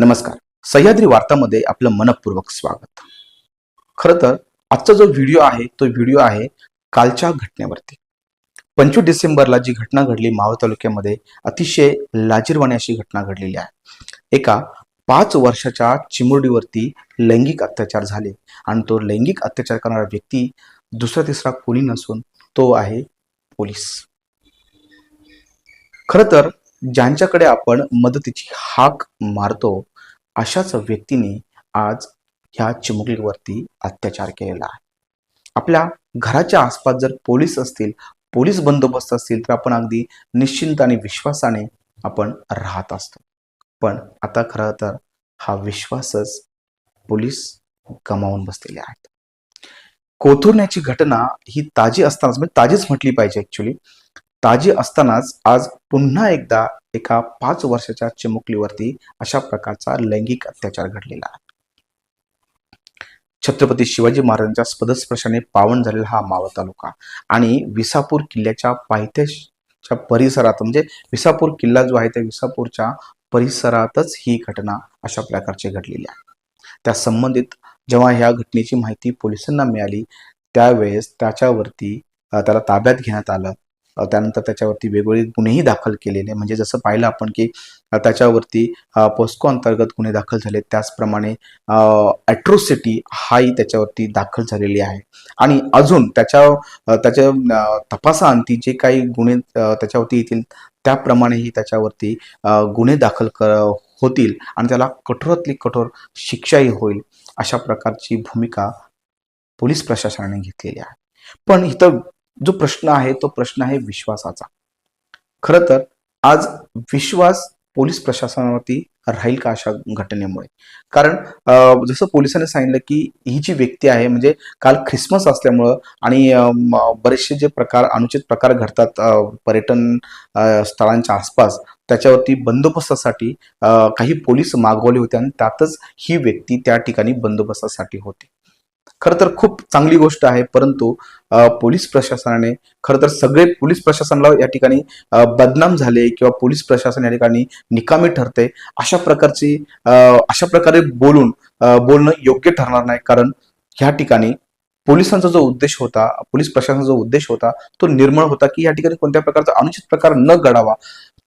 नमस्कार. सह्याद्री वार्तामध्ये आपलं मनपूर्वक स्वागत. खरं तर आजचा जो व्हिडिओ आहे तो व्हिडिओ आहे कालच्या घटनेवरती. पंचवीस डिसेंबरला जी घटना घडली मावळ तालुक्यामध्ये अतिशय लाजीरवाणी अशी घटना घडलेली आहे. एका पाच वर्षाच्या चिमुरडीवरती लैंगिक अत्याचार झाले आणि तो लैंगिक अत्याचार करणारा व्यक्ती दुसरा तिसरा कोणी नसून तो आहे पोलीस. खरं तर ज्यांच्याकडे आपण मदतीची हाक मारतो अशाच व्यक्तीने आज ह्या चिमुकलीवरती अत्याचार केलेला आहे. आपल्या घराच्या आसपास जर पोलीस असतील पोलीस बंदोबस्त असतील तर आपण अगदी निश्चिंत आणि विश्वासाने आपण राहत असतो. पण आता खरं तर हा विश्वासच पोलीस गमावून बसलेले आहेत. कोथुरण्याची घटना ही ताजी असतानाच म्हणजे ताजीच म्हटली पाहिजे ऍक्च्युली ताजी असतानाच आज पुन्हा एकदा एका पाच वर्षाच्या चिमुकलीवरती अशा प्रकारचा लैंगिक अत्याचार घडलेला आहे. छत्रपती शिवाजी महाराजांच्या स्पदस्पर्शाने पावन झालेला हा मावळ तालुका आणि विसापूर किल्ल्याच्या पायथ्याच्या परिसरात म्हणजे विसापूर किल्ला जो आहे त्या विसापूरच्या परिसरातच ही घटना अशा प्रकारची घडलेली आहे. त्या संबंधित जेव्हा ह्या घटनेची माहिती पोलिसांना मिळाली त्यावेळेस त्याच्यावरती त्याला ताब्यात घेण्यात आलं. त्यानंतर त्याच्यावरती वेगवेगळे गुन्हेही दाखल केलेले. म्हणजे जसं पाहिलं आपण की त्याच्यावरती पोस्को अंतर्गत गुन्हे दाखल झाले त्याचप्रमाणे ॲट्रोसिटी हाही त्याच्यावरती दाखल झालेली आहे. आणि अजून त्याच्या त्याच्या तपासाअंती जे काही गुन्हे त्याच्यावरती येतील त्याप्रमाणेही त्याच्यावरती गुन्हे दाखल क होतील आणि त्याला कठोरातली कठोर शिक्षाही होईल अशा प्रकारची भूमिका पोलीस प्रशासनाने घेतलेली आहे. पण इथं जो प्रश्न आहे तो प्रश्न आहे विश्वासाचा. खर तर आज विश्वास पोलीस प्रशासनावरती राहील का अशा घटनेमुळे? कारण जसं पोलिसांनी सांगितलं की ही जी व्यक्ती आहे म्हणजे काल ख्रिसमस असल्यामुळं आणि बरेचसे जे प्रकार अनुचित प्रकार घडतात पर्यटन स्थळांच्या आसपास त्याच्यावरती बंदोबस्तासाठी काही पोलीस मागवले होते आणि त्यातच ही व्यक्ती त्या ठिकाणी बंदोबस्तासाठी होती. खरं तर खूप चांगली गोष्ट आहे परंतु पोलीस प्रशासनाने खरं तर सगळे पोलीस प्रशासनाला या ठिकाणी बदनाम झाले किंवा पोलीस प्रशासन या ठिकाणी निकामी ठरते अशा प्रकारची अशा प्रकारे बोलून बोलणं योग्य ठरणार नाही कारण ह्या ठिकाणी पोलिसांचा जो उद्देश होता पोलीस प्रशासनाचा जो उद्देश होता तो निर्मळ होता की या ठिकाणी कोणत्या प्रकारचा अनुचित प्रकार न घडावा.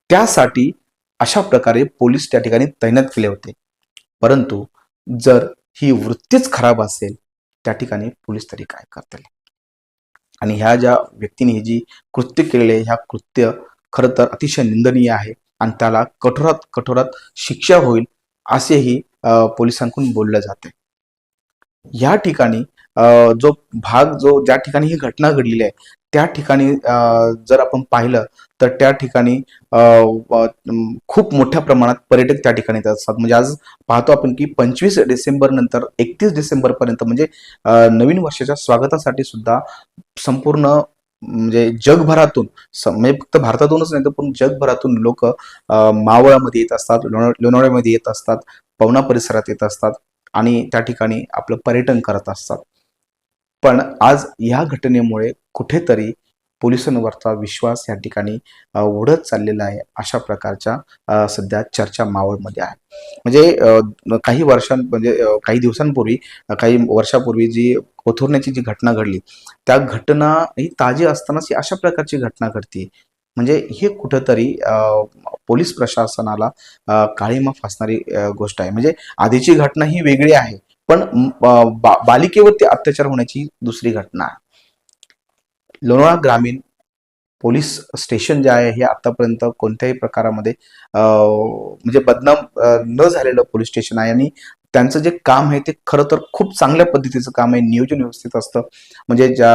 त्यासाठी अशा प्रकारे पोलीस त्या ठिकाणी तैनात केले होते. परंतु जर ही वृत्तीच खराब असेल त्या ठिकाणी पोलीस तरी काय करतील? आणि ह्या ज्या व्यक्तीने जी कृत्य केलेले ह्या कृत्य खरं तर अतिशय निंदनीय आहे आणि त्याला कठोरात कठोरात शिक्षा होईल असेही पोलिसांकडून बोललं जाते या ठिकाणी जो भाग जो ज्या ठिकाणी ही घटना घडलेली आहे त्या ठिकाणी जर आपण पाहिलं तर त्या ठिकाणी खूप मोठ्या प्रमाणात पर्यटक त्या ठिकाणी येत असतात. म्हणजे आज पाहतो आपण की पंचवीस डिसेंबर नंतर एकतीस डिसेंबर पर्यंत म्हणजे नवीन वर्षाच्या स्वागतासाठी सुद्धा संपूर्ण म्हणजे जगभरातून स- म्हणजे फक्त भारतातूनच नाही तर पण जगभरातून लोक मावळामध्ये येत असतात लोणावळ्यामध्ये येत असतात पवना परिसरात येत असतात आणि त्या ठिकाणी आपलं पर्यटन करत असतात. पण आज या घटनेमुळे कुठेतरी पोलिसांवरचा विश्वास या ठिकाणी उडत चाललेला आहे अशा प्रकारच्या सध्या चर्चा मावळमध्ये आहे. म्हणजे काही वर्षां म्हणजे काही दिवसांपूर्वी काही वर्षापूर्वी जी कोथुरण्याची जी घटना घडली त्या घटना ही ताजी असतानाच ही अशा प्रकारची घटना घडते म्हणजे हे कुठंतरी पोलीस प्रशासनाला काळीमा फासणारी गोष्ट आहे. म्हणजे आधीची घटना ही वेगळी आहे पण बा, बालिकेवरती अत्याचार होण्याची दुसरी घटना आहे. लोणावळा ग्रामीण पोलीस स्टेशन जे आहे हे आतापर्यंत कोणत्याही प्रकारामध्ये म्हणजे बदनाम न झालेलं पोलीस स्टेशन आहे आणि त्यांचं जे काम आहे ते खरं तर खूप चांगल्या पद्धतीचं काम आहे. नियोजन व्यवस्थित असतं. म्हणजे ज्या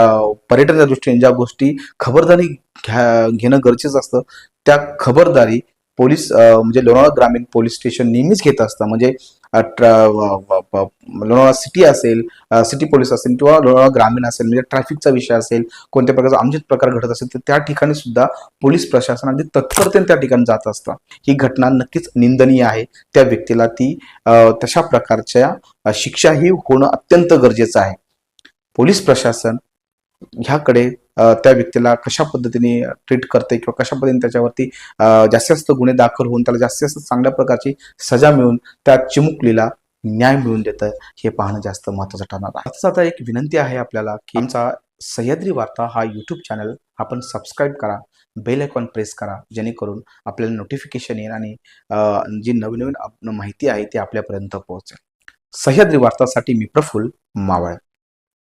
पर्यटनाच्या दृष्टीने ज्या गोष्टी खबरदारी घ्या घेणं गरजेचं असतं त्या खबरदारी पोलीस म्हणजे लोणावळा ग्रामीण पोलीस स्टेशन नेहमीच घेत असतं. म्हणजे लोणावळा सिटी असेल सिटी पोलीस असेल किंवा लोणावळा ग्रामीण असेल म्हणजे ट्रॅफिकचा विषय असेल कोणत्या प्रकारचा आमचेच प्रकार घडत असेल तर त्या ठिकाणी सुद्धा पोलीस प्रशासन अगदी तत्परतेने त्या ठिकाणी जात असतं. ही घटना नक्कीच निंदनीय आहे. त्या व्यक्तीला ती तशा प्रकारच्या शिक्षाही होणं अत्यंत गरजेचं आहे. पोलीस प्रशासन ह्याकडे त्या व्यक्तीला कशा पद्धतीने ट्रीट करते किंवा कशा पद्धतीने त्याच्यावरती जास्तीत जास्त गुन्हे दाखल होऊन त्याला जास्तीत जास्त चांगल्या प्रकारची सजा मिळून त्या चिमुकलीला न्याय मिळून देतं हे पाहणं जास्त महत्त्वाचं ठरणार आहे. आताच आता एक विनंती आहे आपल्याला की आमचा सह्याद्री वार्ता हा यूट्यूब चॅनल आपण सबस्क्राईब करा बेल आयकॉन प्रेस करा जेणेकरून आपल्याला नोटिफिकेशन येईल आणि जी नवीन नवीन माहिती आहे ती आपल्यापर्यंत पोहोचेल. सह्याद्री वार्तासाठी मी प्रफुल्ल मावळ.